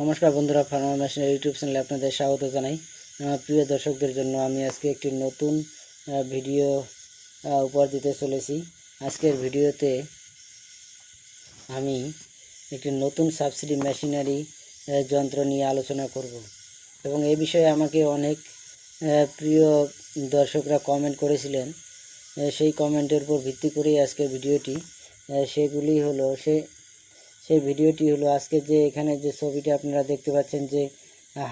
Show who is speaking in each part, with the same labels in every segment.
Speaker 1: নমস্কার বন্ধুরা ফার্মার মেশিনের ইউটিউব চ্যানেলে আপনাদের স্বাগত জানাই। প্রিয় দর্শকদের জন্য আমি আজকে একটি নতুন ভিডিও উপহার দিতে চলেছি। আজকের ভিডিওতে আমি একটি নতুন সাবসিডি মেশিনারি যন্ত্র নিয়ে আলোচনা করব। এবং এই বিষয়ে আমাকে অনেক প্রিয় দর্শকরা কমেন্ট করেছিলেন। সেই কমেন্টের উপর ভিত্তি করেই আজকের ভিডিওটি সেগুলি হলো সে সেই ভিডিওটি হলো আজকে যে এখানে যে ছবিটা আপনারা দেখতে পাচ্ছেন যে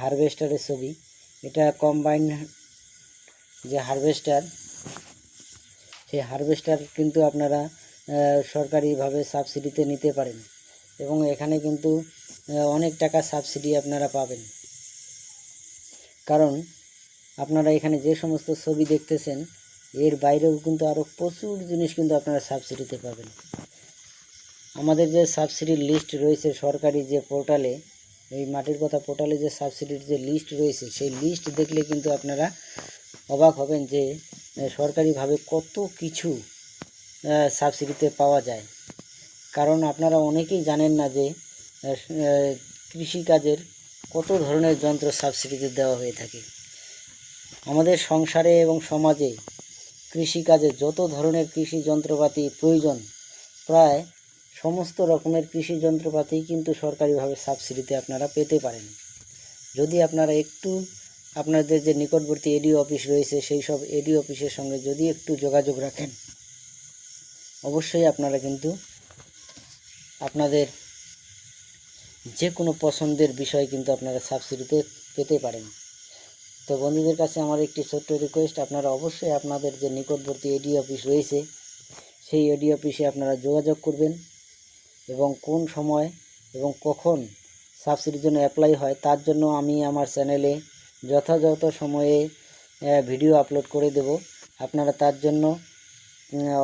Speaker 1: হারভেস্টারের ছবি। এটা কম্বাইন যে হারভেস্টার, সেই হারভেস্টার কিন্তু আপনারা সরকারিভাবে সাবসিডিতে নিতে পারেন এবং এখানে কিন্তু অনেক টাকা সাবসিডি আপনারা পাবেন। কারণ আপনারা এখানে যে সমস্ত ছবি দেখতেছেন, এর বাইরেও কিন্তু আরও প্রচুর জিনিস কিন্তু আপনারা সাবসিডিতে পাবেন। আমাদের যে সাবসিডির লিস্ট রয়েছে সরকারি যে পোর্টালে এই মাটির কথা পোর্টালে যে সাবসিডির যে লিস্ট রয়েছে, সেই লিস্ট দেখলে কিন্তু আপনারা অবাক হবেন যে সরকারিভাবে কত কিছু সাবসিডিতে পাওয়া যায়। কারণ আপনারা অনেকেই জানেন না যে কৃষিকাজের কত ধরনের যন্ত্র সাবসিডিতে দেওয়া হয়ে থাকে। আমাদের সংসারে এবং সমাজে কৃষিকাজে যত ধরনের কৃষি যন্ত্রপাতি প্রয়োজন, প্রায় সমস্ত রকমের কৃষি যন্ত্রপাতি কিন্তু সরকারিভাবে সাবসিডিতে আপনারা পেতে পারেন। যদি আপনারা একটু আপনাদের যে নিকটবর্তী এডি অফিস রয়েছে, সেই সব এডি অফিসের সঙ্গে যদি একটু যোগাযোগ রাখেন, অবশ্যই আপনারা কিন্তু আপনাদের যে কোনো পছন্দের বিষয় কিন্তু আপনারা সাবসিডিতে পেতে পারেন। তো বন্ধুদের কাছে আমার একটি ছোট্ট রিকোয়েস্ট আপনারা অবশ্যই আপনাদের যে নিকটবর্তী এডি অফিস রয়েছে, সেই এডি অফিসে আপনারা যোগাযোগ করবেন। এবং কোন সময় এবং কখন সাবসিডির জন্য অ্যাপ্লাই হয়, তার জন্য আমি আমার চ্যানেলে যথাযথ সময়ে ভিডিও আপলোড করে দেব। আপনারা তার জন্য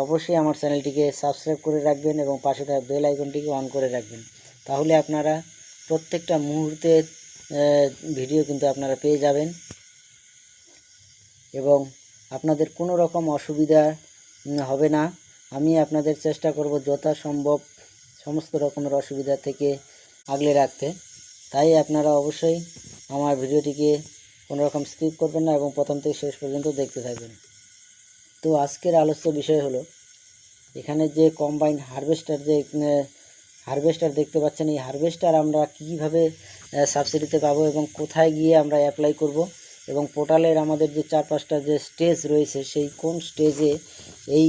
Speaker 1: অবশ্যই আমার চ্যানেলটিকে সাবস্ক্রাইব করে রাখবেন এবং পাশে থাকা বেল আইকনটিকে অন করে রাখবেন। তাহলে আপনারা প্রত্যেকটা মুহূর্তের ভিডিও কিন্তু আপনারা পেয়ে যাবেন। এবং আপনাদের কোনো রকম অসুবিধা হবে না। আমি আপনাদের চেষ্টা করব যথাসম্ভব সমস্ত রকমের অসুবিধা থেকে আগলে রাখতে। তাই আপনারা অবশ্যই আমার ভিডিওটিকে কোনো রকম স্কিপ করবেন না এবং প্রথম থেকে শেষ পর্যন্ত দেখতে থাকবেন। তো আজকের আলোচ্য বিষয় হলো, এখানে যে কম্বাইন হারভেস্টার যে হারভেস্টার দেখতে পাচ্ছেন, এই হারভেস্টার আমরা কীভাবে সাবসিডিতে পাবো এবং কোথায় গিয়ে আমরা অ্যাপ্লাই করব এবং পোর্টালের আমাদের যে চার পাঁচটা যে স্টেজ রয়েছে, সেই কোন স্টেজে এই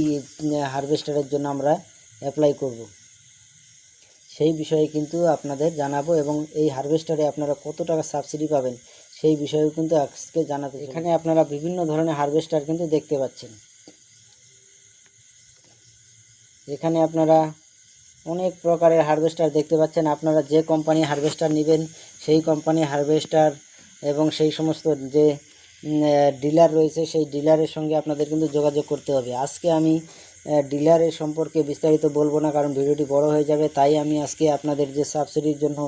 Speaker 1: হারভেস্টারের জন্য আমরা অ্যাপ্লাই করব। সেই বিষয়ে কিন্তু আপনাদের জানাব এবং এই হারভেস্টারে আপনারা কত টাকা সাবসিডি পাবেন সেই বিষয়েও কিন্তু আজকে জানাতে এখানে আপনারা বিভিন্ন ধরনের হারভেস্টার কিন্তু দেখতে পাচ্ছেন। এখানে আপনারা অনেক প্রকারের হারভেস্টার দেখতে পাচ্ছেন। আপনারা যে কোম্পানি হারভেস্টার নেবেন, সেই কোম্পানি হারভেস্টার এবং সেই সমস্ত যে ডিলার রয়েছে, সেই ডিলারের সঙ্গে আপনাদের কিন্তু যোগাযোগ করতে হবে। আজকে আমি ডিলারের সম্পর্কে বিস্তারিত বলব না, কারণ ভিডিওটি বড় হয়ে যাবে। তাই আমি আজকে আপনাদের যে সাবসিডির জন্য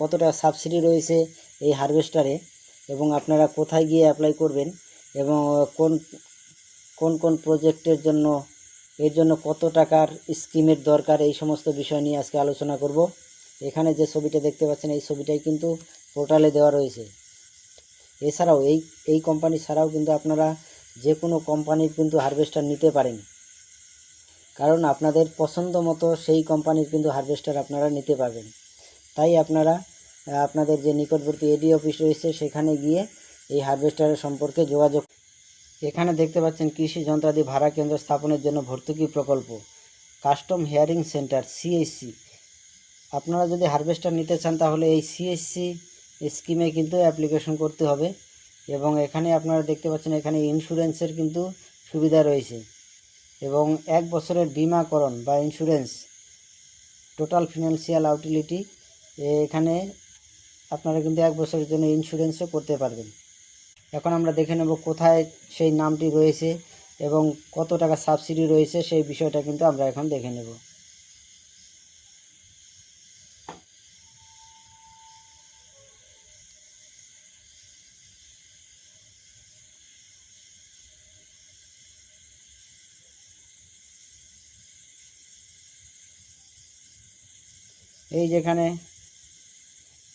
Speaker 1: কতটা সাবসিডি রয়েছে এই হারভেস্টারে এবং আপনারা কোথায় গিয়ে অ্যাপ্লাই করবেন এবং কোন কোন কোন প্রজেক্টের জন্য, এর জন্য কত টাকার স্কিমের দরকার, এই সমস্ত বিষয় নিয়ে আজকে আলোচনা করব। এখানে যে ছবিটা দেখতে পাচ্ছেন, এই ছবিটাই কিন্তু পোর্টালে দেওয়া রয়েছে। এছাড়াও এই এই কোম্পানি ছাড়াও কিন্তু আপনারা যে কোনো কোম্পানির কিন্তু হারভেস্টার নিতে পারেন। কারণ আপনাদের পছন্দ মতো সেই কোম্পানির কিন্তু হারভেস্টার আপনারা নিতে পারবেন। তাই আপনারা আপনাদের যে নিকটবর্তী এডি অফিস রয়েছে, সেখানে গিয়ে এই হারভেস্টারের সম্পর্কে যোগাযোগ এখানে দেখতে পাচ্ছেন কৃষি যন্ত্রাদি ভাড়া কেন্দ্র স্থাপনের জন্য ভর্তুকি প্রকল্প। কাস্টম হেয়ারিং সেন্টার সিএসসি আপনারা যদি হারভেস্টার নিতে চান, তাহলে এই সিএসসি স্কিমে কিন্তু অ্যাপ্লিকেশন করতে হবে। এবং এখানে আপনারা দেখতে পাচ্ছেন এখানে ইন্স্যুরেন্সের কিন্তু সুবিধা রয়েছে। এবং এক বছরের বিমাকরণ বা ইন্স্যুরেন্স টোটাল ফিনান্সিয়াল আউটিলিটি এখানে আপনারা কিন্তু এক বছরের জন্য ইন্স্যুরেন্সও করতে পারবেন। এখন আমরা দেখে নেব কোথায় সেই নামটি রয়েছে এবং কত টাকা সাবসিডি রয়েছে সেই বিষয়টা কিন্তু আমরা এখন দেখে নেব। এই যেখানে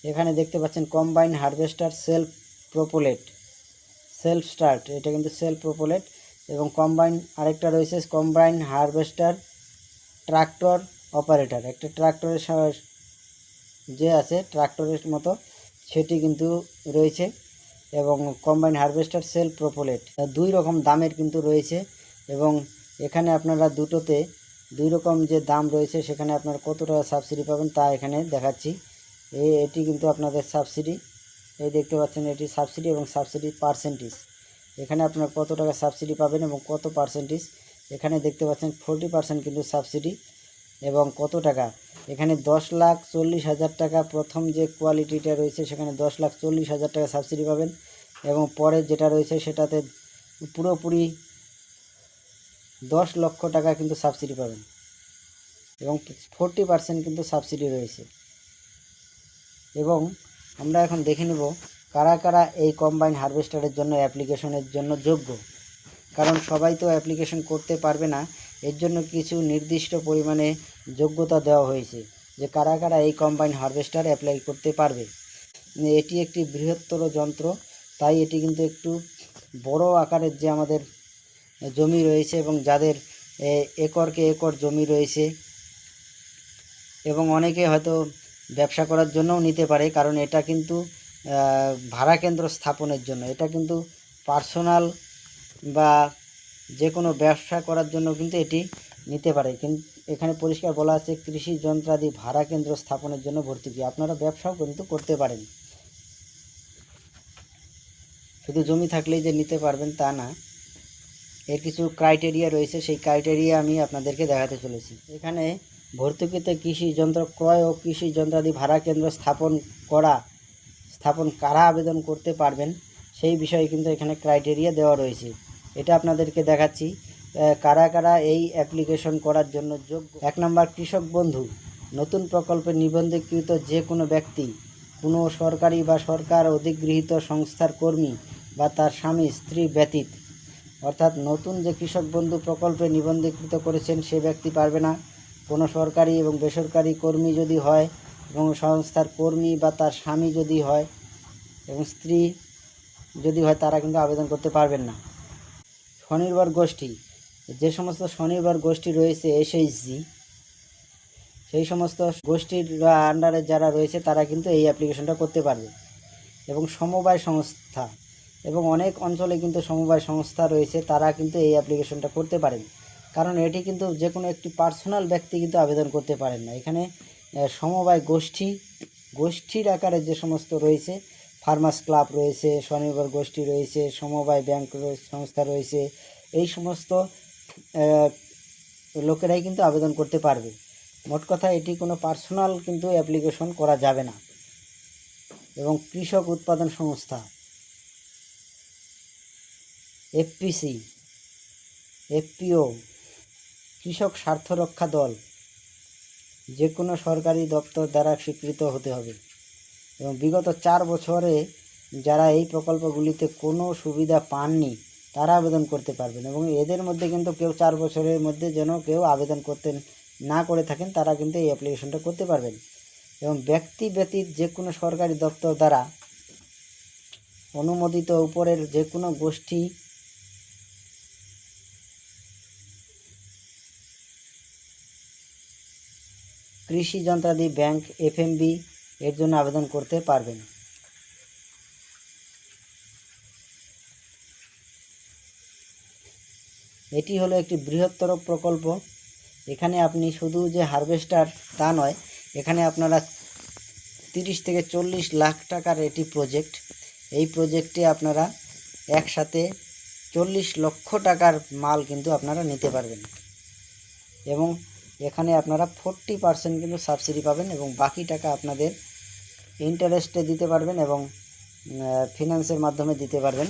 Speaker 1: এখানে দেখতে পাচ্ছেন combine harvester self propelled self start এটা কিন্তু সেলফ প্রোপোলেট এবং কম্বাইন আরেকটা রয়েছে কম্বাইন হারভেস্টার ট্রাক্টর অপারেটর একটা ট্রাক্টরের যে আছে ট্রাক্টরের মতো, সেটি কিন্তু রয়েছে এবং কম্বাইন হারভেস্টার সেল প্রোপোলেট দুই রকম দামের কিন্তু রয়েছে এবং এখানে আপনারা দুটোতে দুই রকম যে দাম রয়েছে, সেখানে আপনারা কত টাকা সাবসিডি পাবেন তা এখানে দেখাচ্ছি। এই এটি কিন্তু আপনাদের সাবসিডি এই দেখতে পাচ্ছেন, এটি সাবসিডি এবং সাবসিডি পার্সেন্টেজ এখানে আপনারা কত টাকা সাবসিডি পাবেন এবং কত পার্সেন্টেজ এখানে দেখতে পাচ্ছেন ফোরটি পার্সেন্ট কিন্তু সাবসিডি এবং কত টাকা? এখানে দশ লাখ চল্লিশ হাজার টাকা প্রথম যে কোয়ালিটিটা রয়েছে, সেখানে দশ লাখ চল্লিশ হাজার টাকা সাবসিডি পাবেন এবং পরে যেটা রয়েছে, সেটাতে পুরোপুরি দশ লক্ষ টাকা কিন্তু সাবসিডি পাবেন। এবং ফোরটি পার্সেন্ট কিন্তু সাবসিডি রয়েছে। এবং আমরা এখন দেখে নেব কারা কারা এই কম্বাইন হারভেস্টারের জন্য অ্যাপ্লিকেশনের জন্য যোগ্য। কারণ সবাই তো অ্যাপ্লিকেশন করতে পারবে না, এর জন্য কিছু নির্দিষ্ট পরিমাণে যোগ্যতা দেওয়া হয়েছে যে কারা কারা এই কম্বাইন হারভেস্টার অ্যাপ্লাই করতে পারবে। এটি একটি বৃহত্তর যন্ত্র, তাই এটি কিন্তু একটু বড় আকারের যে আমাদের জমি রয়েছে এবং যাদের একরকে একর জমি রয়েছে। এবং অনেকে হয়তো ব্যবসা করার জন্যও নিতে পারে, কারণ এটা কিন্তু ভাড়া কেন্দ্র স্থাপনের জন্য। এটা কিন্তু পার্সোনাল বা যে কোনো ব্যবসা করার জন্য কিন্তু এটি নিতে পারে। কিন্তু এখানে পরিষ্কার বলা আছে, কৃষি যন্ত্রাদি ভাড়া কেন্দ্র স্থাপনের জন্য ভর্তুকি আপনারা ব্যবসাও কিন্তু করতে পারেন। শুধু জমি থাকলেই যে নিতে পারবেন তা না। এর কিছু ক্রাইটেরিয়া রয়েছে, সেই ক্রাইটেরিয়া আমি আপনাদেরকে দেখাতে চলেছি। এখানে ভর্তুকিতে কৃষি যন্ত্র ক্রয় ও কৃষি যন্ত্রাদি ভাড়া কেন্দ্র স্থাপন করা, স্থাপন কারা আবেদন করতে পারবেন, সেই বিষয়ে কিন্তু এখানে ক্রাইটেরিয়া দেওয়া রয়েছে। এটা আপনাদেরকে দেখাচ্ছি কারা কারা এই অ্যাপ্লিকেশন করার জন্য যোগ্য। এক নম্বর, কৃষক বন্ধু। নতুন প্রকল্পে নিবন্ধীকৃত যে কোনো ব্যক্তি, কোনো সরকারি বা সরকার অধিগৃহীত সংস্থার কর্মী বা তার স্বামী, স্ত্রী ব্যতীত অর্থাৎ নতুন যে কৃষক বন্ধু প্রকল্পে নিবন্ধীকৃত করেছেন, সে ব্যক্তি পারবে না। কোনো সরকারি এবং বেসরকারি কর্মী যদি হয় এবং সংস্থার কর্মী বা তার স্বামী যদি হয় এবং স্ত্রী যদি হয়, তারা কিন্তু আবেদন করতে পারবেন না। স্বনির্ভর গোষ্ঠী, যে সমস্ত স্বনির্ভর গোষ্ঠী রয়েছে, এসএইচজি, সেই সমস্ত গোষ্ঠীর আন্ডারে যারা রয়েছে, তারা কিন্তু এই অ্যাপ্লিকেশনটা করতে পারবে। এবং সমবায় সংস্থা এবং অনেক অঞ্চলে কিন্তু সমবায় সংস্থা রয়েছে, তারা কিন্তু এই অ্যাপ্লিকেশনটা করতে পারেন। কারণ এটি কিন্তু যে কোনো একটি পার্সোনাল ব্যক্তি কিন্তু আবেদন করতে পারেন না। এখানে সমবায় গোষ্ঠী, গোষ্ঠীর আকারে যে সমস্ত রয়েছে ফার্মাস ক্লাব রয়েছে, স্বনির্ভর গোষ্ঠী রয়েছে, সমবায় ব্যাংক সংস্থা রয়েছে, এই সমস্ত লোকেরাই কিন্তু আবেদন করতে পারবে। মোট কথা, এটি কোনো পার্সোনাল কিন্তু অ্যাপ্লিকেশন করা যাবে না। এবং কৃষক উৎপাদন সংস্থা এফপিসি, এফপিও, কৃষক স্বার্থ রক্ষা দল যে কোনো সরকারি দপ্তর দ্বারা স্বীকৃত হতে হবে। এবং বিগত চার বছরে যারা এই প্রকল্পগুলিতে কোনো সুবিধা পাননি, তারা আবেদন করতে পারবেন এবং এদের মধ্যে কিন্তু কেউ চার বছরের মধ্যে যেন কেউ আবেদন করতে না করে থাকেন, তারা কিন্তু এই অ্যাপ্লিকেশনটা করতে পারবেন। এবং ব্যক্তি ব্যতীত যে কোনো সরকারি দপ্তর দ্বারা অনুমোদিত উপরের যে কোনো গোষ্ঠী কৃষি যন্ত্রাদি ব্যাংক এফএমবি এর জন্য আবেদন করতে পারবেন। এটি হলো একটি বৃহত্তর প্রকল্প। এখানে আপনি শুধু যে হারভেস্টার তা নয়, এখানে আপনারা তিরিশ থেকে চল্লিশ লাখ টাকার এটি প্রজেক্ট। এই প্রজেক্টে আপনারা একসাথে চল্লিশ লক্ষ টাকার মাল কিন্তু আপনারা নিতে পারবেন। এবং এখানে আপনারা ফোরটি পার্সেন্ট কিন্তু সাবসিডি পাবেন এবং বাকি টাকা আপনাদের ইন্টারেস্টে দিতে পারবেন এবং ফিনান্সের মাধ্যমে দিতে পারবেন।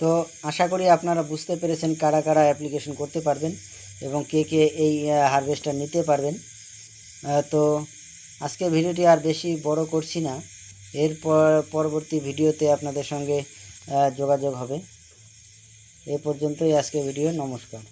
Speaker 1: তো আশা করি আপনারা বুঝতে পেরেছেন কারা কারা অ্যাপ্লিকেশন করতে পারবেন এবং কে কে এই হারভেস্টার নিতে পারবেন। তো আজকের ভিডিওটি আর বেশি বড় করছি না। এরপর পরবর্তী ভিডিওতে আপনাদের সঙ্গে যোগাযোগ হবে। এ পর্যন্তই আজকে ভিডিও নমস্কার।